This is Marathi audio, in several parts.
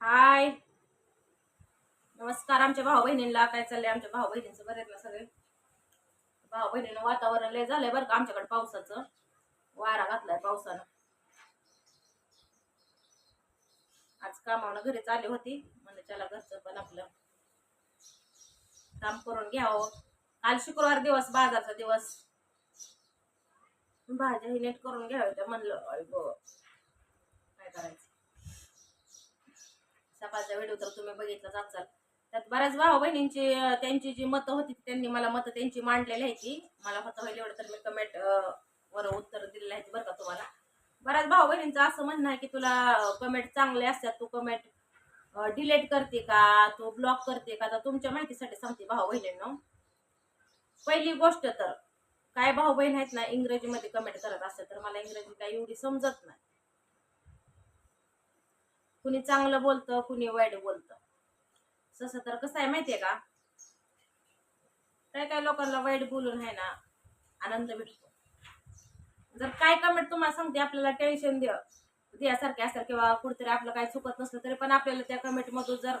हाय. नमस्कार आमच्या भाऊ बहिणींना काय चाललंय? आमच्या भाऊ बहिणींचं बरेच ना सगळे? भाऊ बहिणीनं वातावरण लय झालंय बरं का आमच्याकडे पावसाचं. वारा घातलाय पावसानं. आज कामावनं घरी चालली होती. म्हणजे त्याला घरचं पण आपलं काम करून घ्यावं. काल शुक्रवार दिवस बाजारचा दिवस. भाज्या ही नीट करून घ्याव्या म्हणलं अय गं. काय करायचं सकाळचा व्हिडिओ तर तुम्ही बघितलाच असाल. त्यात बऱ्याच भाऊ बहिणींची त्यांची जी मतं होती त्यांनी मला मतं त्यांची मांडलेली आहे ती. मला होतं होईल एवढं तर मी कमेंट वर उत्तर दिलेलं आहे बरं का तुम्हाला. बऱ्याच भाऊ बहिणींचं असं म्हणणं आहे की तुला कमेंट चांगले असतात तू कमेंट डिलीट करते का? तू ब्लॉक करते का? तर तुमच्या माहितीसाठी सांगते भाऊ बहिणींना पहिली गोष्ट तर काय भाऊ बहीण आहेत ना इंग्रजीमध्ये कमेंट करत असतात तर मला इंग्रजी काही एवढी समजत नाही. कुणी चांगलं बोलतं कुणी वाईट बोलतं. तसं तर कसं आहे माहितीये का? काय काय लोकांना वाईट बोलून आहे ना आनंद भेटतो. जर काय कमेंट तुम्हाला सांगते आपल्याला टेन्शन द्या. द्यासारखे असेल किंवा कुठेतरी आपलं काय चुकत नसलं तरी पण आपल्याला त्या कमेंट मधून जर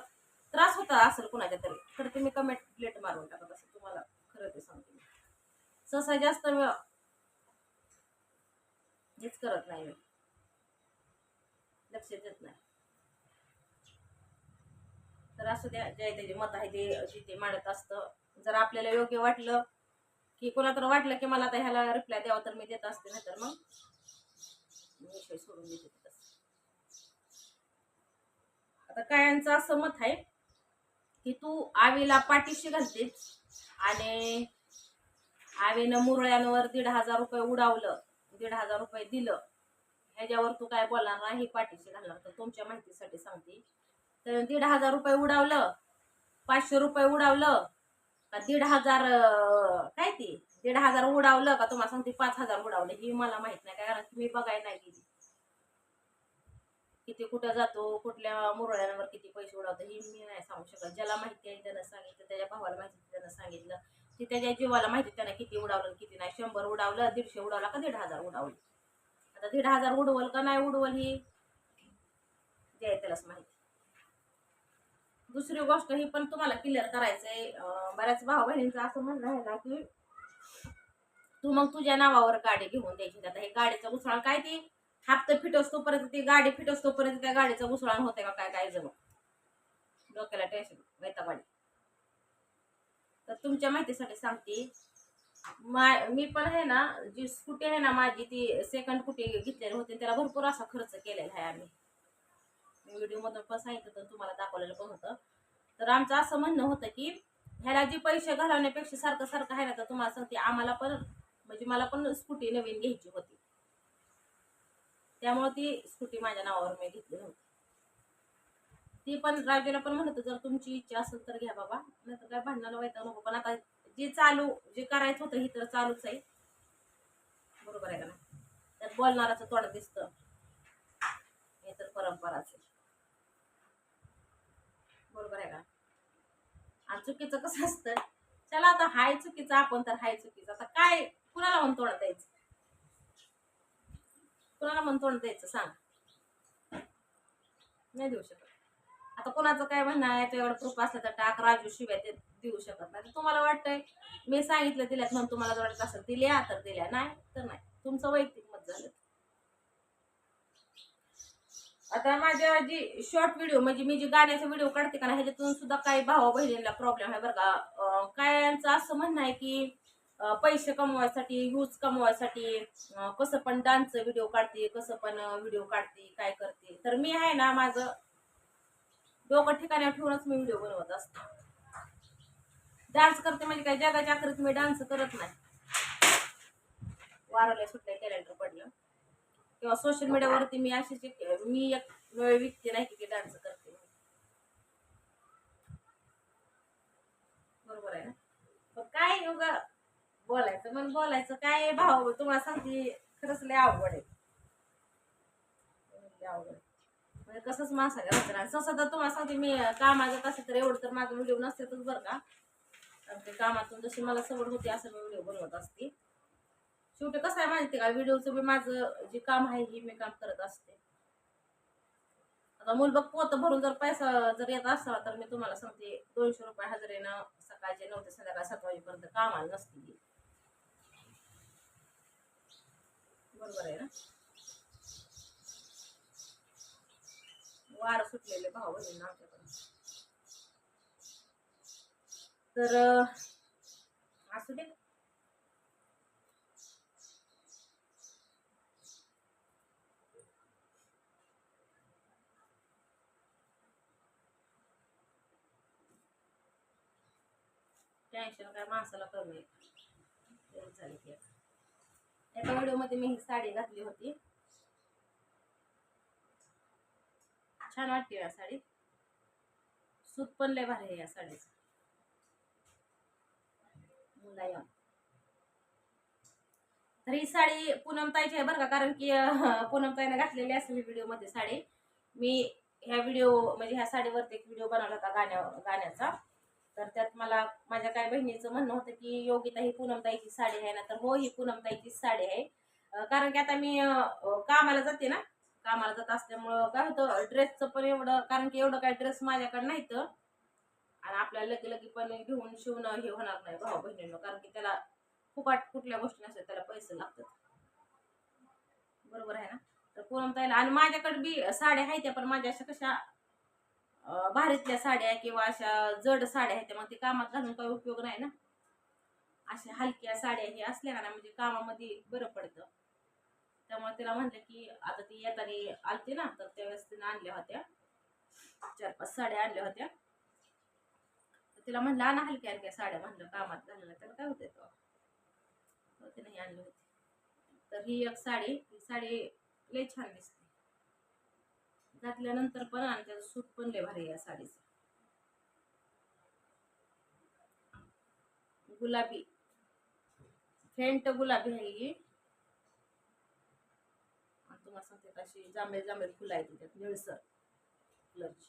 त्रास होता असेल कुणाच्या तरी तर तुम्ही कमेंट प्लेट मारून टाकत असं तुम्हाला खरं ते सांगते सहसा जास्त वेळ हेच करत नाही. मी लक्ष देत नाही. तर असं द्या जे त्याचे मत आहे ते जिथे ते मांडत असतं. जर आपल्याला योग्य वाटलं की कोणा तर वाटलं की मला आता ह्याला रिप्लाय द्यावा तर मी देत असते नाही तर मग विषय सोडून देते आता कायांचं असं मत आहे की तू आवीला पाठीशी घालतेस आणि आवीनं मुरळ्यांवर दीड हजार रुपये उडावलं दीड हजार रुपये दिलं ह्याच्यावर तू काय बोलणार नाही पाठीशी घालणार. तर तुमच्या माहितीसाठी सांगते. तर दीड हजार रुपये उडावलं पाचशे रुपये उडावलं का दीड हजार काय ते? दीड हजार उडावलं का तुम्हाला सांगते पाच हजार उडावलं ही मला माहीत नाही काय कारण की मी बघायला नाही गेली. किती कुठं जातो कुठल्या मुरळ्यांवर किती पैसे उडावतो हे मी नाही सांगू शकत. ज्याला माहिती आहे त्यानं सांगितलं त्याच्या भावाला माहिती त्यानं सांगितलं की त्याच्या जीवाला माहिती त्यानं किती उडावलं किती नाही. शंभर उडावलं दीडशे उडावला का दीड हजार उडावलं. आता दीड हजार उडवल का नाही उडवल ही? द्याय त्यालाच माहिती दुसरी गोष्ट ही पण तुम्हाला क्लिअर करायचंय. बऱ्याच भाऊ बहिणींचं असं म्हणणं आहे ना की तू मग तुझ्या नावावर गाडी घेऊन द्यायची. आता हे गाडीचं उसळण काय ती? हप्ता असतो पर्यंत ती गाडी फिट असतो परत त्या गाडीचं उसळण होते का काय? काय जणू डोक्याला टेन्शन वैता गाडी तर तुमच्या माहितीसाठी सांगते मा- मी पण आहे ना जी स्कूटी आहे ना माझी ती सेकंड स्कूटी घेतलेली होती त्याला भरपूर असा खर्च केलेला आहे आम्ही. व्हिडिओमधून व्हिडिओ मधून पण सांगितलं तर तुम्हाला दाखवलेलं पण होतं. तर आमचं असं म्हणणं होतं की ह्याला जे पैसे घालवण्यापेक्षा सारखं सारखं आहे ना तर तुम्हाला सांगते आम्हाला पण म्हणजे मला पण स्कूटी नवीन घ्यायची होती. त्यामुळे ती स्कूटी माझ्या नावावर मी घेतली नव्हती. ती पण राजूला पण म्हणत जर तुमची इच्छा असेल तर घ्या बाबा नाही काय भांडणाला व्हायचं नको. पण आता जे चालू जे करायचं होतं हे तर चालूच आहे. बरोबर आहे का ना त्यात बोलणाराचं तोंड दिसतं. हे तर परंपराच आहे. बरोबर आहे का? आणि चुकीचं कसं असतं? चला आता हाय चुकीचं आपण तर हाय चुकीचं. आता काय कुणाला म्हणतो तोंड द्यायचं? कुणाला म्हणतो तोंड द्यायचं? सांग. नाही देऊ शकत. आता कोणाचं काय म्हणणं आहे? तो एवढं प्रूफ असलं तर टाक. राजू शिवाय ते देऊ शकत नाही. तुम्हाला वाटतंय मी सांगितलं दिल्यात म्हणून तुम्हाला जर वाटत असेल दिल्या तर दिल्या. नाही तर नाही. तुमचं वैयक्तिक मत झालं. आता माझ्या जी शॉर्ट व्हिडिओ म्हणजे मी जी गाण्याचा व्हिडिओ काढते का ना ह्याच्यातून सुद्धा काही भावा बहिणींना प्रॉब्लेम आहे बरं का. कायांचं असं म्हणणं आहे की पैसे कमवायसाठी व्ह्यूज कमवायसाठी कसं पण डान्सचं व्हिडिओ काढते कसं पण व्हिडिओ काढते काय करते. तर मी आहे ना माझं डोकं ठिकाणी ठेवूनच मी व्हिडिओ बनवत असते. डान्स करते म्हणजे काय जगाच्या आखरीत मी डान्स करत नाही. वारवल्या सुटल्या कॅलेंडर पडलं. किंवा सोशल मीडियावरती मी अशीच एक मी एक व्यक्ती नाही की डान्स करते. बरोबर आहे ना? पण काय योगा बोलायचं मग बोलायचं. काय भाव तुम्हाला सांगते खरंच लय अवघड आहे. अवघड म्हणजे कसंच माणसा घराचं राहणं सहसा तर तुम्हाला सांगते मी कामात असेल तर एवढं तर माझं व्हिडिओ नसतेच बरं का. ते कामातून जशी मला सवड होती असं मी व्हिडिओ बनवत असते. शेवटी कसं आहे माहिती का? व्हिडिओचं मी माझं जे काम आहे हे मी काम करत असते. आता मूलभग पोत भरून जर पैसा जर येत असला तर मी तुम्हाला सांगते दोनशे रुपये हजेरीनं सकाळचे नऊ ते संध्याकाळ सात वाजेपर्यंत कामाला नसते बरोबर आहे ना? वार सुटलेले भाव बहिणी आमच्याकडे. तर अं, असू दे टेन्शन काय माणसाला कमी आहे. एका व्हिडिओमध्ये मी ही साडी घातली होती. छान वाटते या साडी. सूत पण लय भारी आहे या साडीच. मुलायम तर ही साडी पूनमताईची आहे बरं का कारण की पूनमताईने घातलेली असेल व्हिडिओमध्ये साडी. मी ह्या व्हिडिओ म्हणजे ह्या साडीवरती एक व्हिडिओ बनवला होता गाण्या गाण्याचा. तर त्यात मला माझ्या काय बहिणीचं म्हणणं होतं की योगिता ही पूनमताईची साडी आहे ना तर हो ही पूनमताईची साडी आहे. कारण की आता मी कामाला जाते ना कामाला जात असल्यामुळं काय होतं ड्रेसचं पण एवढं कारण की एवढं काय ड्रेस माझ्याकडे नाही तर आणि आपल्याला लगे लगे पण घेऊन शिवणं हे होणार नाही भाऊ बहिणीनं कारण की त्याला फुकाट कुठल्या गोष्टी नसतात त्याला पैसे लागतात. बरोबर आहे ना? तर पूनमताईला आणि माझ्याकडे बी साड्या आहेत त्या पण माझ्या अशा कशा भारीतल्या साड्या किंवा अशा जड साड्या आहेत त्या मग ते कामात घालून काही उपयोग नाही ना? अशा हलक्या साड्या हे असल्या ना म्हणजे कामामध्ये बरं पडतं. त्यामुळे तिला म्हणलं की आता ती येताना आलते ना तर त्यावेळेस तिने आणल्या होत्या. चार पाच साड्या आणल्या होत्या. तर तिला म्हणलं आणा हलक्या हलक्या साड्या म्हणलं कामात घालणं त्याला काय होतं तो. तिने आणली होती. तर ही एक साडी ही साडी लई छान दिसते. घातल्यानंतर पण आणि त्याचं सूट पण लय भारी या साडीचं. गुलाबी. फेंट गुलाबी आहे ही. तुम्हाला सांगते अशी जांभळे जांभळे फुलं आहेत त्याच्यात निळसर कलरची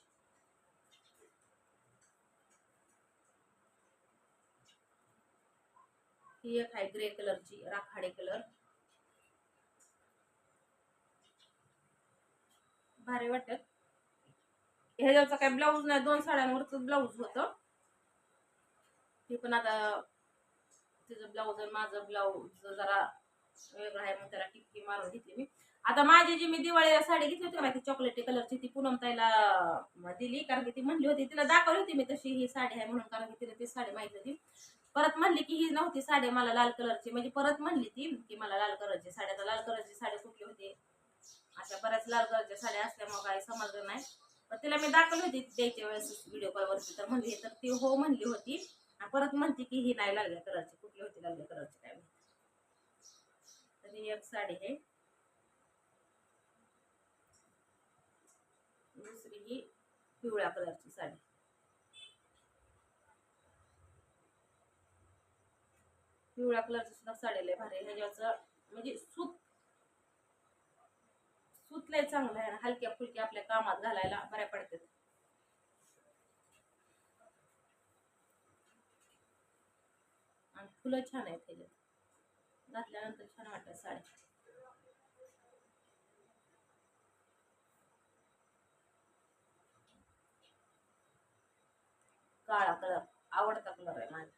ही एक आहे ग्रे कलरची राखाडे कलर भारी वाटत. ह्याच्यावरचा काय ब्लाऊज नाही दोन साड्यांवरच ब्लाऊज होतं. ती पण आता तिचं ब्लाऊज आणि माझं ब्लाऊज जरा वेगळं आहे मग त्याला टिपकी मारून घेतली मी. आता माझी जी मी दिवाळीला साडी घेतली होती ना ती चॉकलेटी कलरची ती पूनम ताईला दिली. कारण की ती म्हणली होती तिला दाखवली होती मी तशी ही साडी आहे म्हणून कारण की तिला ती साडी माहिती होती. परत म्हणली की ही नव्हती साडी मला लाल कलरची म्हणजे परत म्हणली ती की मला लाल कलरची साडी. आता लाल कलरची साडी कुठली होती? अशा बऱ्याच लाल कलरच्या साड्या असल्यामुळे काही समजलं नाही. पण तिला मी दाखवली होती द्यायच्या वेळेस व्हिडिओ कॉलवरती तर म्हणली तर ती हो म्हणली होती. आणि परत म्हणते की ही नाही लागल्या कलरची. कुठली होती लागल्या कलरची काय माहिती. तर ही एक साडी आहे. दुसरी ही पिवळ्या कलरची साडी. पिवळ्या कलरची सुद्धा साडी लय भारी आहे. म्हणजे सूत सूत लय चांगलं आहे हलक्या फुलक्या आपल्या कामात घालायला बऱ्या पडतात. आणि फुलं छान आहेत त्याच्यात घातल्यानंतर छान वाटतात साडी काळा कलर आवडता कलर आहे माझा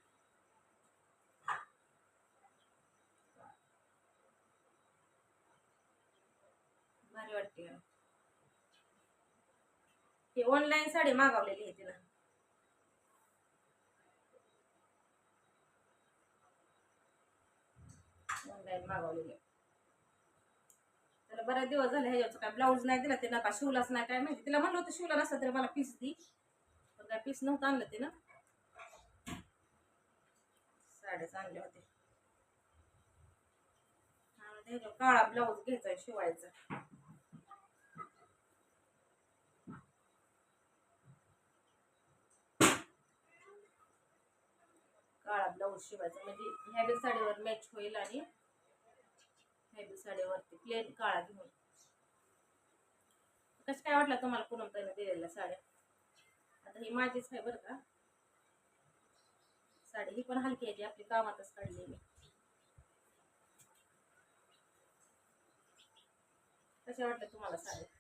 भारी वाटते ही ऑनलाईन साडी मागवलेली आहे तिनं. ऑनलाईन मागवलेली आहे. त्याला बऱ्याच दिवस झाले ह्याच्यावरचं काय ब्लाऊज नाही दिला ते का शिवलाच नाही काय माहिती. तिला म्हणलं होतं शिवला नसतं तरी मला पीस दी. पण काय पीस नव्हतं आणलं तिनं. साड्याच आणले होते काळा ब्लाऊज घ्यायचा शिवायचा. काळा ब्लाऊज शिवायचा. म्हणजे ह्या साडीवर मॅच होईल आणि ह्या साडीवरती प्लेन काळा घेऊन. कसं काय वाटलं तुम्हाला पूनम ताईने दिलेल्या साड्या? आता ही माझीच आहे बरं का. साडी ही पण हलकी आहे जी आपली कामातच काढली मी. कशा वाटल्या तुम्हाला साड्या?